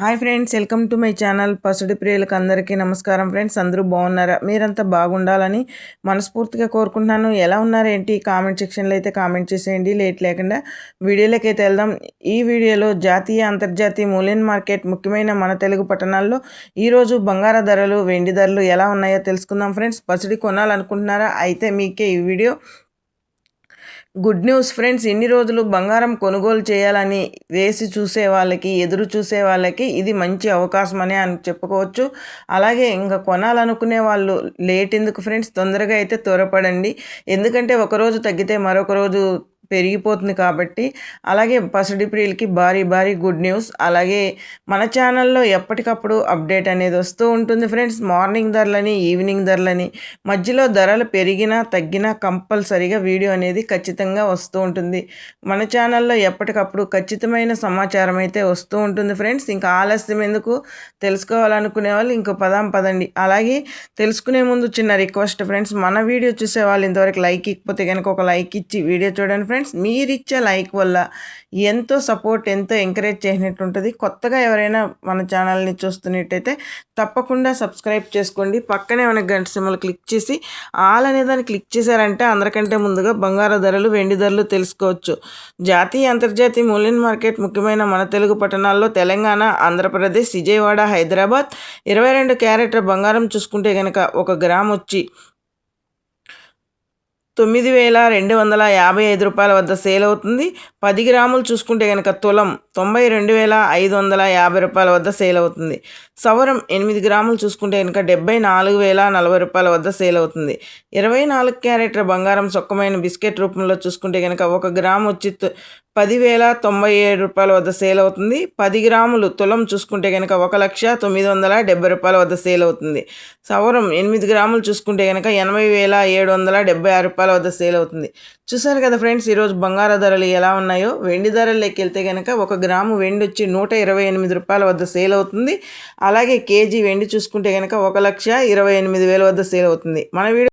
Hi friends welcome to my channel. పసుడి ప్రియులకు అందరికీ నమస్కారం ఫ్రెండ్స్. అందరూ బాగున్నారా? మీరంతా బాగుండాలని మనస్ఫూర్తిగా కోరుకుంటున్నాను. ఎలా ఉన్నారు ఏంటి? కామెంట్ సెక్షన్లో అయితే కామెంట్ చేసేయండి. లేట్ లేకుండా వీడియోలోకి అయితే వెళ్దాం. ఈ వీడియోలో జాతీయ అంతర్జాతీయ మూల్యం మార్కెట్ ముఖ్యమైన మన తెలుగు పట్టణాల్లో ఈరోజు బంగార ధరలు వెండి ధరలు ఎలా ఉన్నాయో తెలుసుకుందాం ఫ్రెండ్స్. పసుడి కొనాలనుకుంటున్నారా? అయితే మీకే ఈ వీడియో గుడ్ న్యూస్ ఫ్రెండ్స్ ఇన్ని రోజులు బంగారం కొనుగోలు చేయాలని వేసి చూసే వాళ్ళకి ఎదురు చూసే వాళ్ళకి ఇది మంచి అవకాశం అని అని చెప్పుకోవచ్చు. అలాగే ఇంకా కొనాలనుకునే వాళ్ళు లేట్ ఎందుకు ఫ్రెండ్స్? తొందరగా అయితే త్వరపడండి. ఎందుకంటే ఒకరోజు తగ్గితే మరొక రోజు పెరిగిపోతుంది కాబట్టి అలాగే పసిడి ప్రియులకి భారీ భారీ గుడ్ న్యూస్. అలాగే మన ఛానల్లో ఎప్పటికప్పుడు అప్డేట్ అనేది వస్తూ ఉంటుంది ఫ్రెండ్స్. మార్నింగ్ ధరలని ఈవినింగ్ ధరలని మధ్యలో ధరలు పెరిగినా తగ్గినా కంపల్సరీగా వీడియో అనేది ఖచ్చితంగా వస్తూ ఉంటుంది. మన ఛానల్లో ఎప్పటికప్పుడు ఖచ్చితమైన సమాచారం అయితే వస్తూ ఉంటుంది ఫ్రెండ్స్. ఇంకా ఆలస్యం ఎందుకు? తెలుసుకోవాలనుకునే వాళ్ళు ఇంకో పదాం పదండి. అలాగే తెలుసుకునే ముందు చిన్న రిక్వెస్ట్ ఫ్రెండ్స్. మన వీడియో చూసే వాళ్ళు ఇంతవరకు లైక్ ఇకపోతే కనుక ఒక లైక్ ఇచ్చి వీడియో చూడండి ఫ్రెండ్స్. ఫ్రెండ్స్ మీరిచ్చే లైక్ వల్ల ఎంతో సపోర్ట్ ఎంతో ఎంకరేజ్ చేసినట్టు ఉంటుంది కొత్తగా ఎవరైనా మన ఛానల్ని చూస్తున్నట్టయితే తప్పకుండా సబ్స్క్రైబ్ చేసుకోండి. పక్కనే మన గంట సిమ్మలు క్లిక్ చేసి ఆల్ అనే దాన్ని క్లిక్ చేశారంటే అందరికంటే ముందుగా బంగారు ధరలు వెండి ధరలు తెలుసుకోవచ్చు. జాతీయ అంతర్జాతీయ మూల్యం మార్కెట్ ముఖ్యమైన మన తెలుగు పట్టణాల్లో తెలంగాణ ఆంధ్రప్రదేశ్ విజయవాడ హైదరాబాద్. ఇరవై రెండు క్యారెట్ల బంగారం చూసుకుంటే కనుక ఒక గ్రామ్ వచ్చి తొమ్మిది వేల రెండు వందల యాభై ఐదు రూపాయల వద్ద సేల్ అవుతుంది. పది గ్రాములు చూసుకుంటే కనుక తులం తొంభై రెండు వేల ఐదు వందల యాభై రూపాయల వద్ద సేల్ అవుతుంది. సవరం ఎనిమిది గ్రాములు చూసుకుంటే కనుక డెబ్బై నాలుగు వేల నలభై రూపాయల వద్ద సేల్ అవుతుంది. ఇరవై నాలుగు క్యారెట్ల బంగారం సొక్కమైన బిస్కెట్ రూపంలో చూసుకుంటే కనుక ఒక గ్రాము వచ్చి పదివేల తొంభై ఏడు రూపాయల వద్ద సేల్ అవుతుంది. పది గ్రాములు తులం చూసుకుంటే కనుక ఒక లక్ష తొమ్మిది వందల డెబ్బై రూపాయల వద్ద సేల్ అవుతుంది. సవరం ఎనిమిది గ్రాములు చూసుకుంటే కనుక ఎనభై వేల ఏడు వందల డెబ్బై ఆరు రూపాయల వద్ద సేల్ అవుతుంది. చూసారు కదా ఫ్రెండ్స్ ఈరోజు బంగార ధరలు ఎలా ఉన్నాయో? వెండి ధరల్లోకి వెళ్తే కనుక ఒక గ్రాము వెండి వచ్చి నూట ఇరవై ఎనిమిది రూపాయల వద్ద సేల్ అవుతుంది. అలాగే కేజీ వెండి చూసుకుంటే కనుక ఒక లక్ష ఇరవై ఎనిమిది వేల వద్ద సేల్ అవుతుంది. మన వీడియో